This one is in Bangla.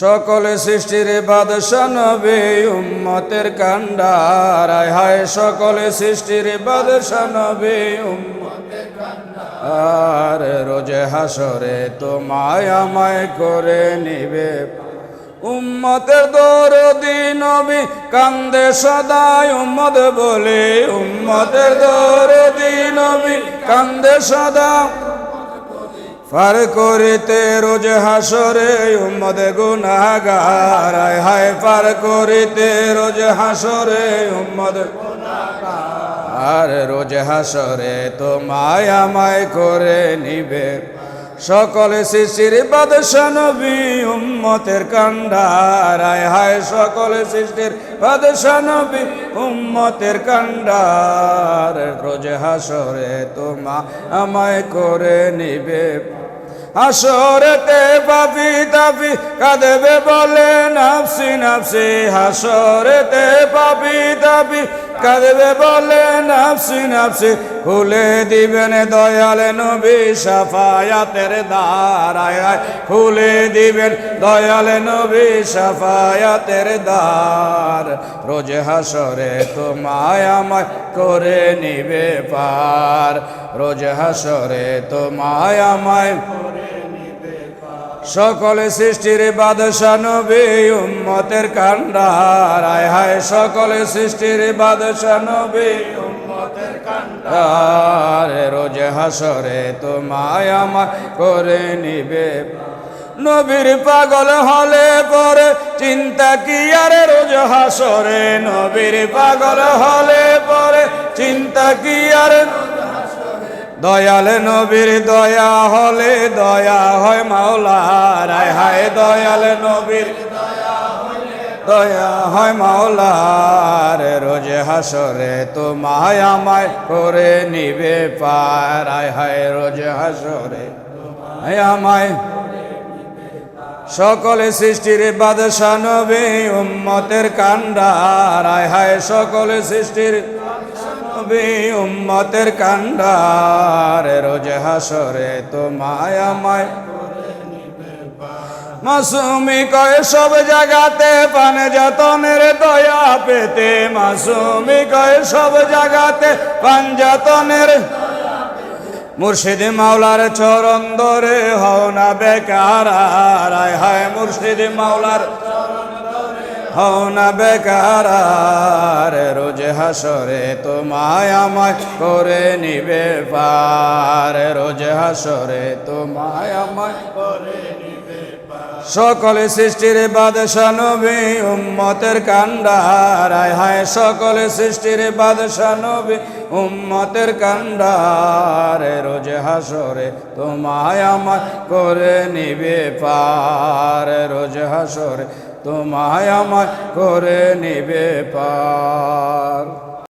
সকলে সৃষ্টির বাদশা নবী, উম্মতের কান্ডার। আয় হায়, সকলে সৃষ্টির বাদশা নবী, উম্মতের আর রোজে হাসরে তোমায় আমায় করে নিবে। উম্মতের দরদি নবী কান্দে সদাই উম্মদ বলে, উম্মতের দরদি নবী কান্দে সদা ফার করিতে রোজ হাসরে উম্মদ গুনাগার, আয় হায় ফার করিতে রোজ হাসরে উম্মদ আর রোজ হাসরে তোমায় আমায় করে নিবে। সকলে শিশির বাদশা নবী, উম্মতের কান্ডার আয় হায়, সকলে সৃষ্টির বাদশা নবী, উম্মতের কান্ডার রোজে হাসরে তোমা আমায় করে নিবে। হাসরেতে পাপি তাপি কাঁদবে বলে, নাফসি নাফসি। হাসরেতে পাপি তাপি কাঁদবে বলে নাফসি নাফসি। খুলে দিবেন দয়াল নবী সাফায়াতের দ্বারায়। খুলে দিবেন দয়াল নবী সাফায়াতের দ্বার। রোজ হাসরে তোমায় আমায় করে নিবে পার। রোজ হাসরে তোমায় আমায় সকলে সৃষ্টির বাদশা নবী উম্মতের কান্ডার। আয় হায়, সকলে সৃষ্টির বাদশা নবী উম্মতের কান্ডার। রোজ হাসরে তোমায় আমার করে নিবে। নবীর পাগল হলে পরে চিন্তা কি? আরে রোজ হাসরে নবীর পাগল হলে পরে চিন্তা কি? আরে দয়াল নবীর দয়া হলে দয়া হয় মাওলার আয় হায় দয়াল নবীর দয়া হয় মাওলার। রোজ হাসরে তো মায় আমায় করে নিবে পার আয় হায় রোজ হাসরে আমায় সকলে সৃষ্টির বাদশা নবী উম্মতের কান্ডার আয় হায় সকলে সৃষ্টির নবী উম্মতের কান্ডার। রোজ হাসরে তো মায়া মাসুমি কয়, সব জায়গাতে পান যতনের দয়া পেতে। মাসুমি কয়, সব জায়গাতে পান যতনের মুর্শিদ মাওলার চরণ ধরে হও না বেকার। আয় হায় মুর্শিদ মাওলার হও না বেকার। হাসরে তোমায় আমায় করে নিবে পার। রোজ হাসরে তোমায় আমায় করে সকলে সৃষ্টির বাদশা নবী উম্মতের কান্ডার আয় হায় সকলে সৃষ্টির বাদশা নবী উম্মতের কান্ডার রোজ হাসরে তোমায় আমায় করে নিবে পার। হাসরে তোমায় আমায় করে নিবে পার।